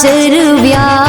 to do ya.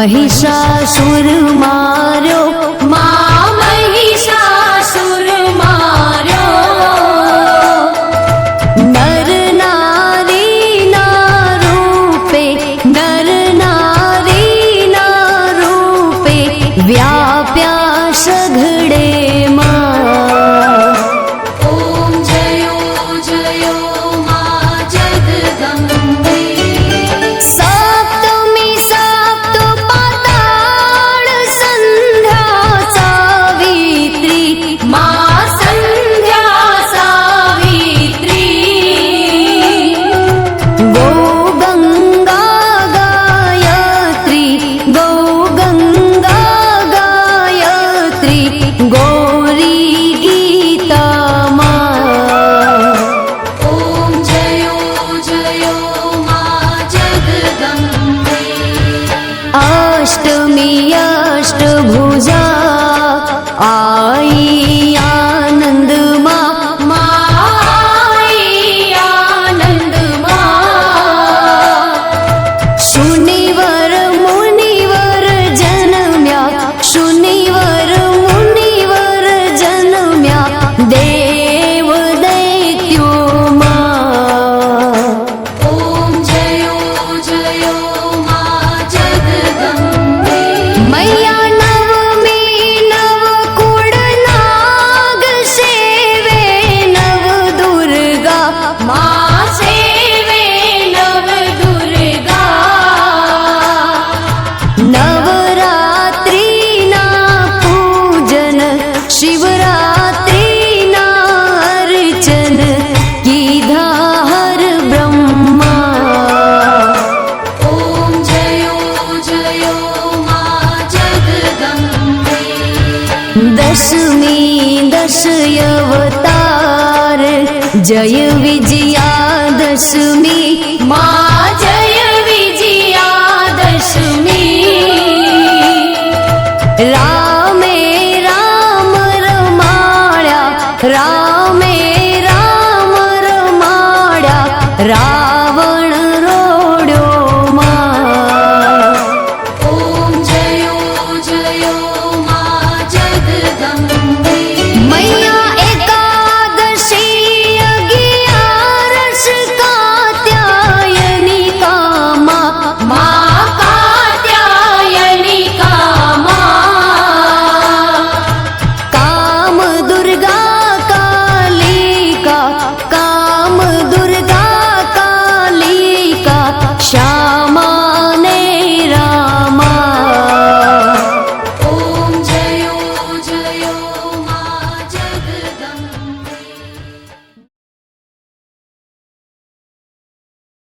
महिषासुरमार 不要 દશ અવતાર જય વિજયા દશમી મા જય વિજયા દશમી રામે રામ રમાળ્યા રામે